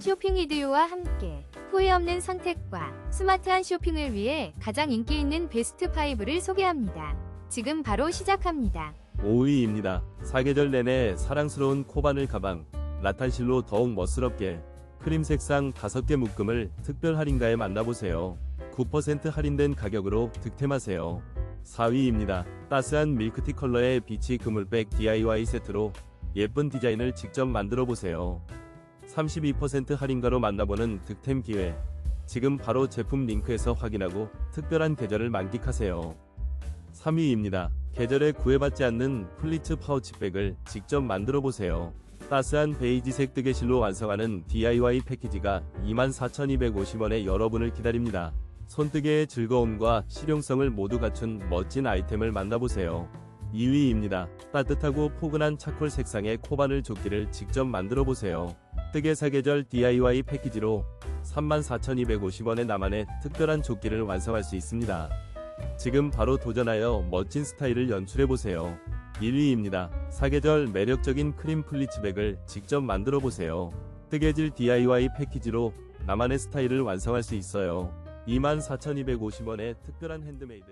쇼핑 이디오와 함께 후회 없는 선택과 스마트한 쇼핑을 위해 가장 인기 있는 베스트 5를 소개합니다. 지금 바로 시작합니다. 5위입니다. 사계절 내내 사랑스러운 코바늘 가방 라탄실로 더욱 멋스럽게 크림 색상 5개 묶음을 특별 할인가에 만나보세요. 9% 할인된 가격으로 득템하세요. 4위입니다. 따스한 밀크티 컬러의 비치 그물백 DIY 세트로 예쁜 디자인을 직접 만들어 보세요. 32% 할인가로 만나보는 득템 기회. 지금 바로 제품 링크에서 확인하고 특별한 계절을 만끽하세요. 3위입니다. 계절에 구애받지 않는 플리츠 파우치백을 직접 만들어 보세요. 따스한 베이지색 뜨개실로 완성하는 DIY 패키지가 24,250원에 여러분을 기다립니다. 손뜨개의 즐거움과 실용성을 모두 갖춘 멋진 아이템을 만나보세요. 2위입니다. 따뜻하고 포근한 차콜 색상의 코바늘 조끼를 직접 만들어 보세요. 뜨개 사계절 DIY 패키지로 34,250원의 나만의 특별한 조끼를 완성할 수 있습니다. 지금 바로 도전하여 멋진 스타일을 연출해보세요. 1위입니다. 사계절 매력적인 크림 플리츠백을 직접 만들어 보세요. 뜨개질 DIY 패키지로 나만의 스타일을 완성할 수 있어요. 24,250원의 특별한 핸드메이드